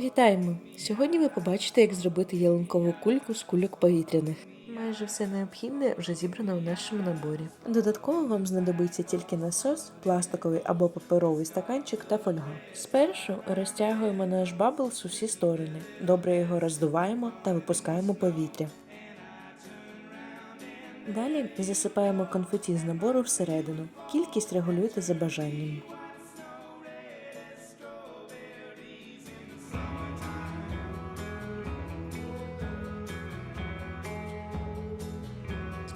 Вітаємо! Сьогодні ви побачите, як зробити ялинкову кульку з кульок повітряних. Майже все необхідне вже зібрано в нашому наборі. Додатково вам знадобиться тільки насос, пластиковий або паперовий стаканчик та фольга. Спершу розтягуємо наш баблс у всі сторони. Добре його роздуваємо та випускаємо повітря. Далі засипаємо конфеті з набору всередину. Кількість регулюйте за бажанням.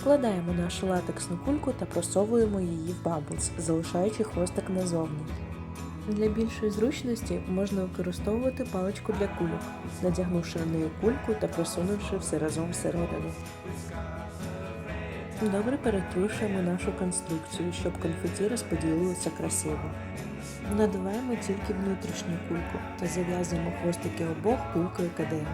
Складаємо нашу латексну кульку та просовуємо її в баблс, залишаючи хвостик назовні. Для більшої зручності можна використовувати паличку для кульок, надягнувши на неї кульку та просунувши все разом всередину. Добре перетрушуємо нашу конструкцію, щоб конфеті розподілилося красиво. Надуваємо тільки внутрішню кульку та зав'язуємо хвостики обох кулькою КДМ.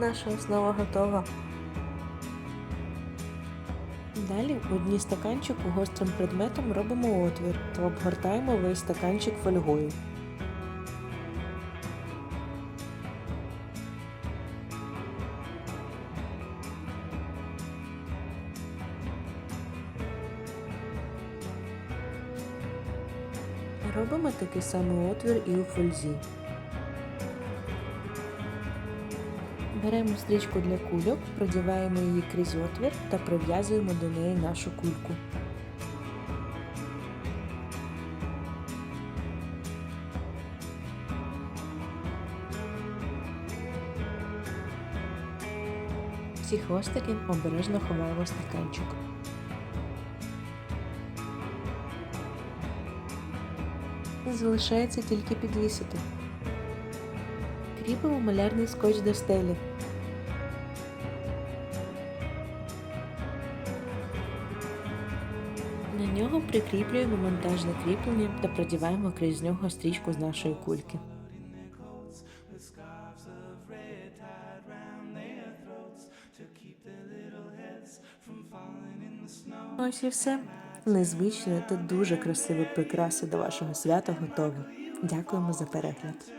Наша основа готова. Далі у дні стаканчику гострим предметом робимо отвір та обгортаємо весь стаканчик фольгою. Робимо такий самий отвір і у фользі. Беремо стрічку для кульок, продіваємо її крізь отвір та прив'язуємо до неї нашу кульку. Всі хвостики обережно ховаємо стаканчик. Залишається тільки підвісити. Кріпимо малярний скотч до стелі. На нього прикріплюємо монтажне кріплення та продіваємо крізь нього стрічку з нашої кульки. Ось і все. Незвичне та дуже красиве прикраси до вашого свята готове. Дякуємо за перегляд.